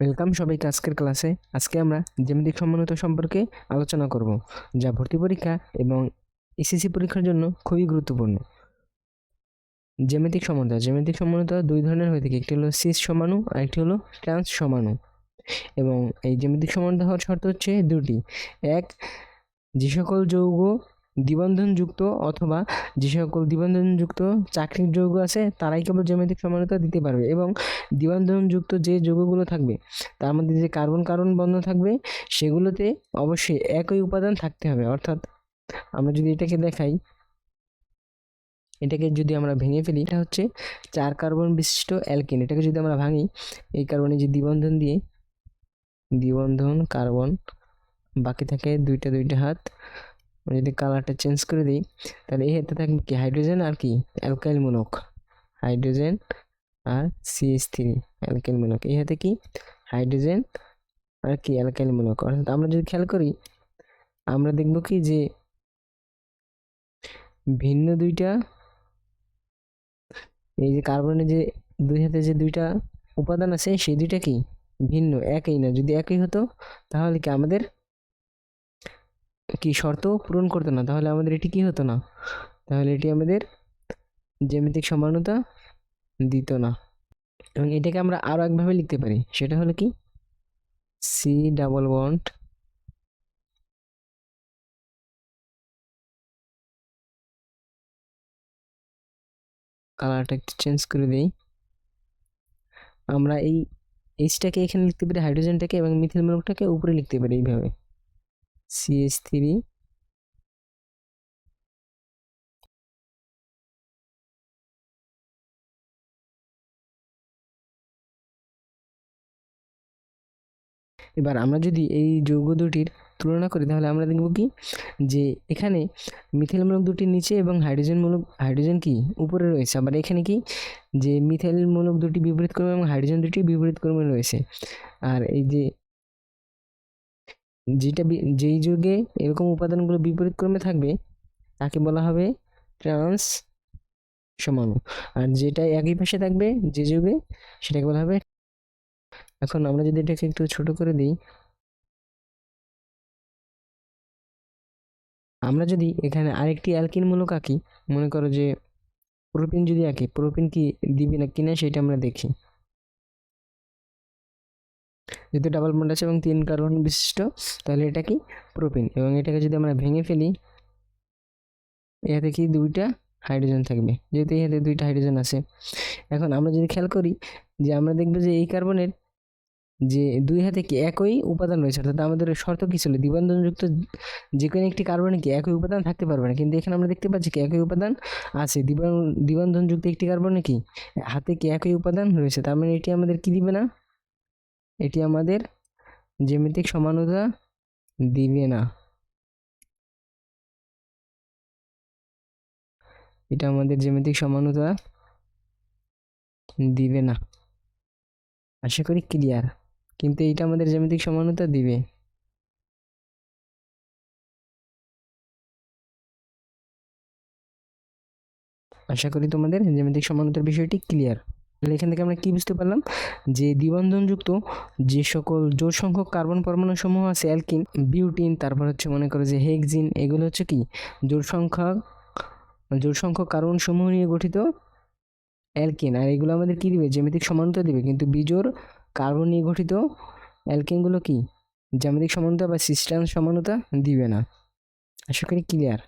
Welcome সবাইকে আজকের ক্লাসে আজকে আমরা জ্যামিতিক সমন্বিত সম্পর্কে আলোচনা করব, যা ভর্তি পরীক্ষা এবং এসএসসি পরীক্ষার জন্য খুবই গুরুত্বপূর্ণ। জ্যামিতিক সমন্বয় জ্যামিতিক সমন্বয়তা দুই ধরনের হয়ে থাকে, একটি হলো সিস সমাণু আর একটি হলো ট্রান্স সমাণু এবং এই জ্যামিতিক সমন্বয় হওয়ার শর্ত হচ্ছে দুটি। এক, যে সকল যৌগ দ্বিবন্ধনযুক্ত অথবা যে সকল দ্বিবন্ধনযুক্ত চাকরির যৌগ আছে, তারাই কেবল জ্যামিতিক সমানতা দিতে পারবে এবং দ্বিবন্ধনযুক্ত যে যৌগগুলো থাকবে, তার মধ্যে যে কার্বন কার্বন বন্ধ থাকবে, সেগুলোতে অবশ্যই একই উপাদান থাকতে হবে। অর্থাৎ আমরা যদি এটাকে দেখাই, এটাকে যদি আমরা ভেঙে ফেলি, এটা হচ্ছে চার কার্বন বিশিষ্ট অ্যালকিন। এটাকে যদি আমরা ভাঙি, এই কার্বনে যে দ্বিবন্ধন দিয়ে দ্বিবন্ধন, কার্বন, বাকি থাকে দুইটা দুইটা হাত যদি কালারটা চেঞ্জ করে দিই, তাহলে এই হাতে থাকবে কি? হাইড্রোজেন আর কি? অ্যালকাইল মূলক হাইড্রোজেন আর সিএস থ্রি অ্যালকাইল মূলক এই হাতে কি? হাইড্রোজেন আর কি? অ্যালকাইল মূলক অর্থাৎ আমরা যদি খেয়াল করি, আমরা দেখব কি যে ভিন্ন দুইটা, এই যে কার্বনের যে দুই হাতে যে দুইটা উপাদান আছে, সেই দুইটা কি? ভিন্ন, একই না। যদি একই হতো, তাহলে কি আমাদের কি শর্ত পূরণ করতো না? তাহলে আমাদের এটি কি হতো না? তাহলে এটি আমাদের জ্যামিতিক সমানতা দিত না। এবং এটাকে আমরা আরও একভাবে লিখতে পারি। সেটা হলো কি? সি ডাবল বন্ড কালারটা একটু চেঞ্জ করে দিই। আমরা এই এইচটাকে এখানে লিখতে পারি হাইড্রোজেনটাকে এবং মিথিল মূলকটাকে উপরে লিখতে পারি এইভাবে। সিএইচ থ্রি এবার আমরা যদি এই যৌগ দুটির তুলনা করি, তাহলে আমরা দেখব কি? যে এখানে মিথেলমূলক দুটি নিচে এবং হাইড্রোজেনমূলক, হাইড্রোজেন কি? উপরে রয়েছে। আবার এখানে কি? যে মিথেলমূলক দুটি বিপরীত ক্রমে এবং হাইড্রোজেন দুটি বিপরীত ক্রমে রয়েছে। আর এই যে যেটা যেই যুগে এরকম উপাদানগুলো বিপরীত ক্রমে থাকবে, তাকে বলা হবে ট্রান্স সমাণু আর যেটা একই পাশে থাকবে, যে যুগে, সেটাকে বলা হবে এখন আমরা যদি এটাকে একটু ছোট করে দিই, আমরা যদি এখানে আরেকটি অ্যালকিন মূলক আঁকি, মনে করো যে প্রোপিন যদি আঁকি, প্রোপিন কি দিবে না কিনা সেটা আমরা দেখি। যেহেতু ডাবল বন্ড আছে এবং তিন কার্বন বিশিষ্ট, তাহলে এটা কি প্রোপিন এবং এটাকে যদি আমরা ভেঙে ফেলি এতে কি দুইটা হাইড্রোজেন থাকবে। যেহেতু এতে দুইটা হাইড্রোজেন আছে। এখন আমরা যদি খেয়াল করি যে আমরা দেখব যে এই কার্বনের যে দুই হাতে কি একই উপাদান রয়েছে, অর্থাৎ আমাদের শর্ত কি ছিল? দ্বিবন্ধনযুক্ত যে কোনো একটি কার্বনে কি একই উপাদান থাকতে পারবে না। কিন্তু এখানে আমরা দেখতে পাচ্ছি কি একই উপাদান আছে। দ্বিবন- দ্বিবন্ধনযুক্ত একটি কার্বনে কি হাতে কি একই উপাদান রয়েছে? তার মানে এটি আমাদের কি দিবে না? এটি আমাদের জ্যামিতিক সমানতা দিবে না। এটা আমাদের জ্যামিতিক সমানতা দিবে না। আশা করি ক্লিয়ার কিন্তু এটা আমাদের জ্যামিতিক সমানতা দিবে। আশা করি তোমাদের জ্যামিতিক সমানতার বিষয়টি ক্লিয়ার তাহলে এখান থেকে আমরা কি বুঝতে পারলাম? যে দ্বিবন্ধনযুক্ত যে সকল জোর সংখ্যক কার্বন পরমাণু সমূহ আছে, অ্যালকিন, বিউটিন, তারপর হচ্ছে মনে করো যে হেক্সিন, এগুলো হচ্ছে কি? জোর সংখ্যা জোর সংখ্যক কার্বন সমূহ নিয়ে গঠিত অ্যালকিন। আর এগুলো আমাদের কি দিবে? জ্যামিতিক সমানতা দিবে। কিন্তু বিজোর কার্বন নিয়ে গঠিত অ্যালকিনগুলো কি? জ্যামিতিক সমানতা বা সিস্টেম সমানতা দিবে না। আশা করি ক্লিয়ার